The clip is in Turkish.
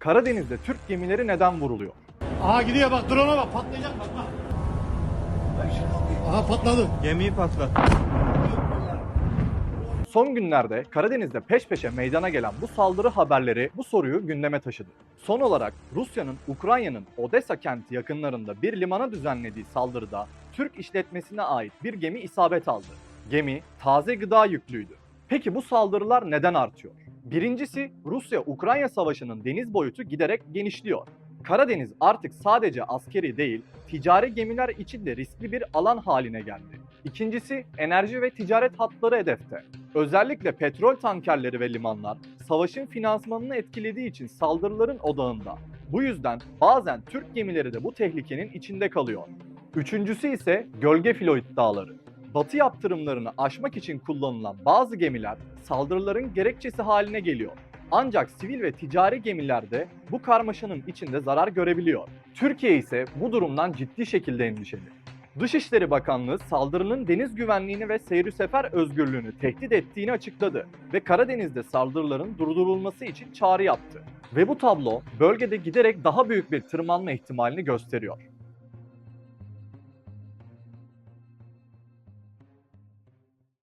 Karadeniz'de Türk gemileri neden vuruluyor? Aha gidiyor bak drone'a bak patlayacak bak bak. Aha patladı. Gemiyi patlat. Son günlerde Karadeniz'de peş peşe meydana gelen bu saldırı haberleri bu soruyu gündeme taşıdı. Son olarak Rusya'nın Ukrayna'nın Odessa kenti yakınlarında bir limana düzenlediği saldırıda Türk işletmesine ait bir gemi isabet aldı. Gemi taze gıda yüklüydü. Peki bu saldırılar neden artıyor? Birincisi Rusya-Ukrayna savaşının deniz boyutu giderek genişliyor. Karadeniz artık sadece askeri değil, ticari gemiler için de riskli bir alan haline geldi. İkincisi enerji ve ticaret hatları hedefte. Özellikle petrol tankerleri ve limanlar savaşın finansmanını etkilediği için saldırıların odağında. Bu yüzden bazen Türk gemileri de bu tehlikenin içinde kalıyor. Üçüncüsü ise gölge filo iddiaları. Batı yaptırımlarını aşmak için kullanılan bazı gemiler saldırıların gerekçesi haline geliyor. Ancak sivil ve ticari gemilerde bu karmaşanın içinde zarar görebiliyor. Türkiye ise bu durumdan ciddi şekilde endişeli. Dışişleri Bakanlığı saldırının deniz güvenliğini ve seyri sefer özgürlüğünü tehdit ettiğini açıkladı ve Karadeniz'de saldırıların durdurulması için çağrı yaptı. Ve bu tablo bölgede giderek daha büyük bir tırmanma ihtimalini gösteriyor.